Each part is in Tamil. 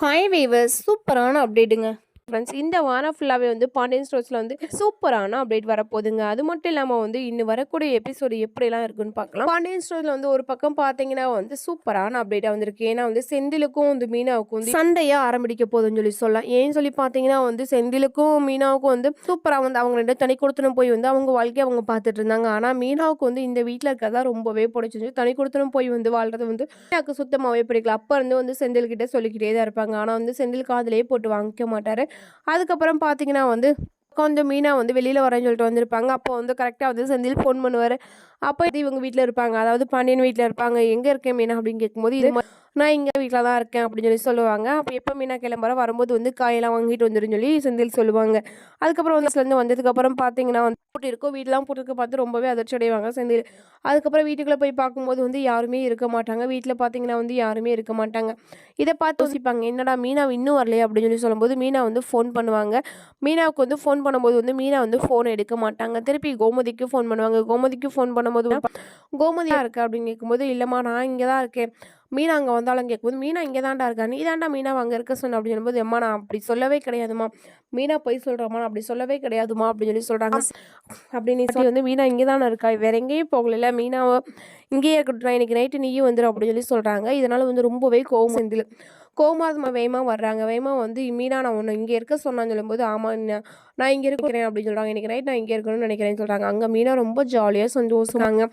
ஹாய் வீவர்ஸ் சூப்பரான அப்டேட்டுங்க ஃப்ரெண்ட்ஸ் இந்த வாரம் ஃபுல்லாகவே வந்து பாண்டியன் ஸ்டோர்ஸில் வந்து சூப்பரான அப்டேட் வரப்போகுதுங்க. அது மட்டும் இல்லாமல் வந்து இன்னும் வரக்கூடிய எபிசோடு எப்படிலாம் இருக்குன்னு பார்க்கலாம். பாண்டியன் ஸ்டோரில் வந்து ஒரு பக்கம் பார்த்தீங்கன்னா வந்து சூப்பரான அப்டேட்டாக வந்திருக்கு. ஏன்னா வந்து செந்திலுக்கும் வந்து மீனாவுக்கும் வந்து சண்டையாக ஆரம்பிக்க போகுதுன்னு சொல்லி சொல்லலாம். ஏன்னு சொல்லி பார்த்தீங்கன்னா வந்து செந்திலுக்கும் மீனாவுக்கும் வந்து சூப்பராக வந்து அவங்க ரெண்டு தனி கொடுத்துன்னு போய் வந்து அவங்க வாழ்க்கையை அவங்க பார்த்துட்டு இருந்தாங்க. ஆனால் மீனாவுக்கு வந்து இந்த வீட்டில் இருக்கிறதா ரொம்பவே பிடிச்சிருந்துச்சு. தனி கொடுத்துன்னு போய் வந்து வாழ்றது வந்து மீனாவுக்கு சுத்தமாகவே பிடிக்கல. அப்போ இருந்து வந்து செந்தில்கிட்ட சொல்லிக்கிட்டே தான் இருப்பாங்க. ஆனால் வந்து செந்தில் காதலே போட்டு வாங்கிக்க மாட்டார். அதுக்கப்புறம் பார்த்தீங்கன்னா வந்து கொஞ்சம் மீனா வந்து வெளியில் வரேன்னு சொல்லிட்டு வந்திருப்பாங்க. அப்போ வந்து கரெக்டாக வந்து செந்தில் ஃபோன் பண்ணுவார். அப்போ இது இவங்க வீட்டில் இருப்பாங்க. அதாவது பாண்டியன் வீட்டில் இருப்பாங்க. எங்கே இருக்கேன் மீனா அப்படின்னு கேட்கும்போது இது நான் இங்கே வீட்டில் தான் இருக்கேன் அப்படின்னு சொல்லி சொல்லுவாங்க. அப்போ எப்போ மீனா கிளம்புற? வரும்போது வந்து காயெல்லாம் வாங்கிட்டு வந்துருன்னு சொல்லி செந்தில் சொல்லுவாங்க. அதுக்கப்புறம் வந்து சேர்ந்து வந்ததுக்கப்புறம் பார்த்தீங்கன்னா வந்து போட்டு இருக்கும் வீடெலாம் போட்டுருக்க பார்த்து ரொம்பவே அதிர்ச்சி அடைவாங்க செந்தில். அதுக்கப்புறம் வீட்டுக்குள்ளே போய் பார்க்கும்போது வந்து யாருமே இருக்க மாட்டாங்க. வீட்டில் பார்த்தீங்கன்னா வந்து யாருமே இருக்க மாட்டாங்க. இதை பார்த்து யோசிப்பாங்க. என்னடா மீனா இன்னும் வரலையே? அப்படின்னு சொல்லி சொல்லும்போது மீனா வந்து ஃபோன் பண்ணுவாங்க. மீனாவுக்கு வந்து ஃபோன் பண்ணும்போது வந்து மீனா வந்து ஃபோன் எடுக்க மாட்டாங்க. திருப்பி கோமதிக்கு ஃபோன் பண்ணுவாங்க. கோமதிக்கு ஃபோன் பண்ணும்போது கோமதியாக இருக்கா அப்படின்னு கேட்கும்போது இல்லைம்மா நான் இங்கே தான் இருக்கேன். மீனா அங்கே வந்தாலும் கேட்கும்போது மீனா இங்கே தான்டா இருக்கா? நீ தான்டா மீனா அங்கே இருக்க சொன்ன அப்படின்னு சொல்லும்போது அம்மா நான் அப்படி சொல்லவே கிடையாதும்மா. மீனா போய் சொல்கிறம்மா நான் அப்படி சொல்லவே கிடையாதுமா அப்படின்னு சொல்லி சொல்கிறாங்க அப்படின்னு சொல்லி வந்து மீனா இங்கே தானே இருக்கா? வேற எங்கேயும் போகல மீனாவை இங்கேயே இருக்கட்டும் இன்னைக்கு நைட்டு நீயும் வந்துடும் அப்படின்னு சொல்லி சொல்கிறாங்க இதனால் வந்து ரொம்பவே கோவம் செந்தில். கோமாதமா வேகமாக வர்றாங்க. வேகமாக வந்து மீனா நான் ஒன்று இங்கே இருக்க சொன்னான்னு சொல்லும்போது ஆமாம் நான் நான் இங்கே இருக்கிறேன் அப்படின்னு சொல்கிறாங்க இன்றைக்கி நைட் நான் இங்கே இருக்கணும்னு நினைக்கிறேன்னு சொல்கிறாங்க அங்கே மீனா ரொம்ப ஜாலியாக சந்தோஷமாங்க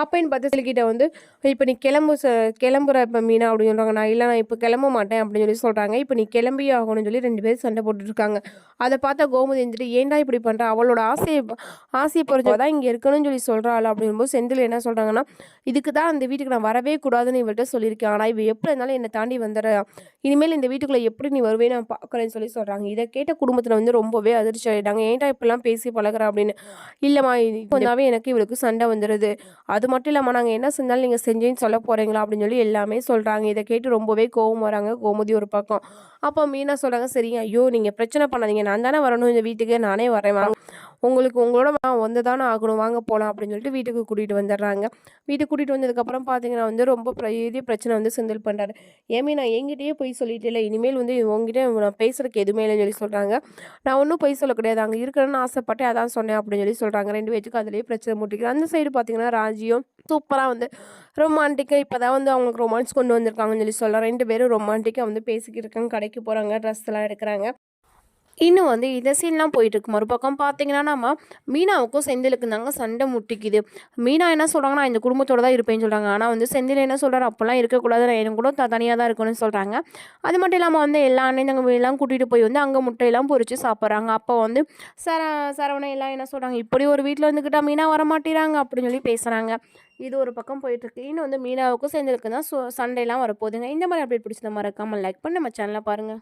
அப்போன்னு பார்த்து சிலிக்கிட்ட வந்து இப்போ நீ கிளம்பு ச கிளம்புற இப்போ மீனா அப்படின்னு சொல்கிறாங்க நான் இல்லை நான் இப்போ கிளம்ப மாட்டேன் அப்படின்னு சொல்லி சொல்கிறாங்க இப்போ நீ கிளம்பியே ஆகணும்னு சொல்லி ரெண்டு பேரும் சண்டை போட்டுருக்காங்க அதை பார்த்தா கோமதி இருந்துட்டு ஏன்டா இப்படி பண்ணுறா அவளோட ஆசையை ஆசையை பொறுத்து தான் இங்கே இருக்கணும்னு சொல்லி சொல்கிறாள் அப்படிங்கும்போது செந்தில் என்ன சொல்கிறாங்கன்னா இதுக்கு தான் அந்த வீட்டுக்கு நான் வரவே கூடாதுன்னு இவள்கிட்ட சொல்லியிருக்கேன். ஆனால் இவ எப்படி இருந்தாலும் என்னை தாண்டி வந்துடுற இனிமேல் இந்த வீட்டுக்குள்ளே எப்படி நீ வருவே நான் பார்க்குறேன்னு சொல்லி சொல்கிறாங்க இதை கேட்ட குடும்பத்தில் வந்து ரொம்பவே அதிர்ச்சி ஆகிட்டாங்க ஏன்டா இப்படிலாம் பேசி பழகிறா? அப்படின்னு. இல்லைம்மா இது கொஞ்சாவே எனக்கு இவளுக்கு சண்டை வந்துடுது அது மட்டும் இல்லாமல் நாங்கள் என்ன செஞ்சாலும் நீங்கள் செஞ்சேன்னு சொல்ல போகிறீங்களா அப்படின்னு சொல்லி எல்லாமே சொல்கிறாங்க இதை கேட்டு ரொம்பவே கோவம் வராங்க. கோமதி ஒரு பக்கம். அப்போ மீனா சொல்கிறாங்க சரிங்க ஐயோ நீங்கள் பிரச்சனை பண்ணாதீங்க. நான் தானே வரணும் இந்த வீட்டுக்கு. நானே வரேன். வாங்க உங்களுக்கு உங்களோட வந்து தானே ஆகணும். வாங்க போகலாம் அப்படின்னு சொல்லிட்டு வீட்டுக்கு கூட்டிகிட்டு வந்துடுறாங்க. வீட்டுக்கு கூட்டிகிட்டு வந்ததுக்கப்புறம் பார்த்தீங்கன்னா வந்து ரொம்ப பெரிய பிரச்சனை வந்து செந்தில் பண்ணுறாரு ஏமே நான் எங்கிட்டயே போய் சொல்லிட்டு இல்லை இனிமேல் வந்து உங்ககிட்ட நான் பேசுகிறதுக்கு எதுவுமே இல்லைன்னு சொல்லி சொல்கிறாங்க நான் ஒன்றும் போய் சொல்ல கிடையாது. அங்கே இருக்கணும்னு ஆசைப்பட்டேன். அதான் சொன்னேன் அப்படின்னு சொல்லி சொல்கிறாங்க ரெண்டு பேத்துக்கு அதிலேயே பிரச்சனை முட்டிக்கிறேன் அந்த சைடு பார்த்தீங்கன்னா ராஜியும் சூப்பராக வந்து ரொமான்டிக்காக இப்போ தான் வந்து அவங்களுக்கு ரொமான்ஸ் கொண்டு வந்திருக்காங்கன்னு சொல்லி சொல்லலாம் ரெண்டு பேரும் ரொமான்டிக்காக வந்து பேசிக்கிட்டு இருக்காங்க. கடைக்கு போகிறாங்க ட்ரெஸ் எல்லாம் எடுக்கிறாங்க. இன்னும் வந்து இந்த சீன்லாம் போயிட்டுருக்கு. மறுபக்கம் பார்த்தீங்கன்னா நம்ம மீனாவுக்கும் செந்திலுக்கு தாங்க சண்டை முட்டிக்குது. மீனா என்ன சொல்கிறாங்கன்னா இந்த குடும்பத்தோட தான் இருப்பேன்னு சொல்கிறாங்க ஆனால் வந்து செந்தில் என்ன சொல்கிறார் அப்போல்லாம் இருக்கக்கூடாது. நான் எனக்கு கூட த தனியாக தான் இருக்கணும்னு சொல்கிறாங்க அது மட்டும் இல்லாமல் வந்து எல்லா அண்ணன் எல்லாம் கூட்டிகிட்டு போய் வந்து அங்கே முட்டையெல்லாம் பொறிச்சு சாப்பிட்றாங்க. அப்போ வந்து சர சரவணை எல்லாம் என்ன சொல்கிறாங்க இப்படி ஒரு வீட்டில் இருந்துக்கிட்டால் மீனா வர மாட்டேறாங்க அப்படின்னு சொல்லி பேசுகிறாங்க இது ஒரு பக்கம் போயிட்டுருக்கு. இன்னும் வந்து மீனாவுக்கும் செந்திலுக்கு தான் சு- சண்டையெல்லாம் வரப்போகுதுங்க. இந்த மாதிரி அப்டேட் பிடிச்சத மறக்காமல் லைக் பண்ணி நம்ம சேனலை பாருங்கள்